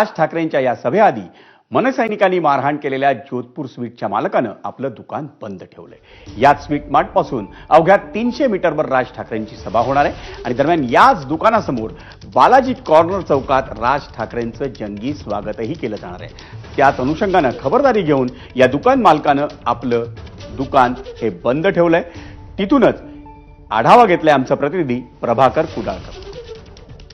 राज ठाकरेंच्या या सभेआधी मनसैनिकांनी मारहाण केलेल्या जोधपूर स्वीटच्या मालकानं आपलं दुकान बंद ठेवलंय. याच स्वीट मार्टपासून अवघ्या तीनशे मीटरवर राज ठाकरेंची सभा होणार आहे आणि दरम्यान याच दुकानासमोर बालाजी कॉर्नर चौकात राज ठाकरेंचं जंगी स्वागतही केलं जाणार आहे. त्याच अनुषंगानं खबरदारी घेऊन या दुकान मालकानं आपलं दुकान हे बंद ठेवलंय. तिथूनच आढावा घेतलाय आमचा प्रतिनिधी प्रभाकर कुडाळकर.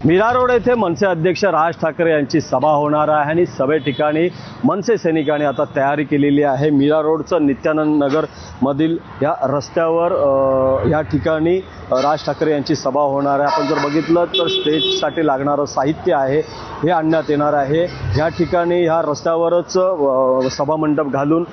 मीरा रोड येथे मनसे अध्यक्ष राज ठाकरे यांची सभा होणार आहे आणि सभे ठिकाणी मनसे सैनिकांनी आता तयारी केलेली आहे. मीरा रोडचं नित्यानंद नगर मधील या रस्त्यावर या ठिकाणी राज ठाकरे यांची सभा होणार आहे. आपण जर बघितलं तर स्टेजसाठी लागणारं साहित्य आहे हे आणण्यात येणार आहे. या ठिकाणी ह्या रस्त्यावरच सभामंडप घालून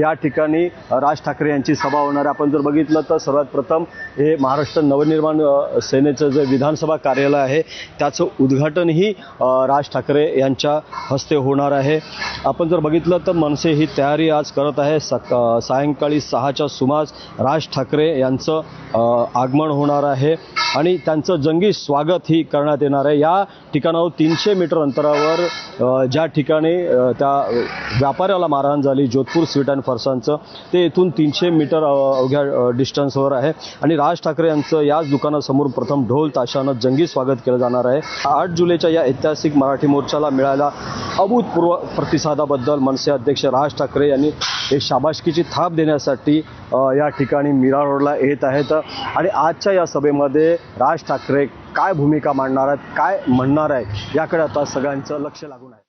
या ठिकाणी राज ठाकरे यांची सभा होणार आहे. आपण जर बघितलं तर सर्वात प्रथम हे महाराष्ट्र नवनिर्माण सेनेचं जे विधानसभा कार्यालय आहे त्याचं उद्घाटनही राज ठाकरे यांच्या हस्ते होणार आहे. आपण जर बघितलं तर मनसे ही तयारी आज करत आहे. सक सायंकाळी सहाच्या सुमास राज ठाकरे यांचं आगमन होणार आहे. आणि त्यांचं जंगी स्वागत ही करण्यात येणार आहे. या ठिकाणावर तीनशे मीटर अंतरावर ज्या ठिकाणी त्या व्यापाऱ्याला मारहाण झाली जोधपूर स्वीट अँड फरसांचं ते इथून तीनशे मीटर अवघ्या डिस्टन्सवर आहे. आणि राज ठाकरे यांचं याच दुकानासमोर प्रथम ढोल ताशानं जंगी स्वागत केलं जाणार आहे. आठ जुलैच्या या ऐतिहासिक मराठी मोर्चाला मिळाला अभूतपूर्व प्रतिसादाबद्दल मनसे अध्यक्ष राज ठाकरे यांनी एक शाबाशकीची थाप देण्यासाठी या ठिकाणी मीरा रोडला येत आहेत. आणि आजच्या या सभेमध्ये राज ठाकरे काय भूमिका मांडणार आहेत काय म्हणणार आहे याकडे आता सगळ्यांचं लक्ष लागून आहे.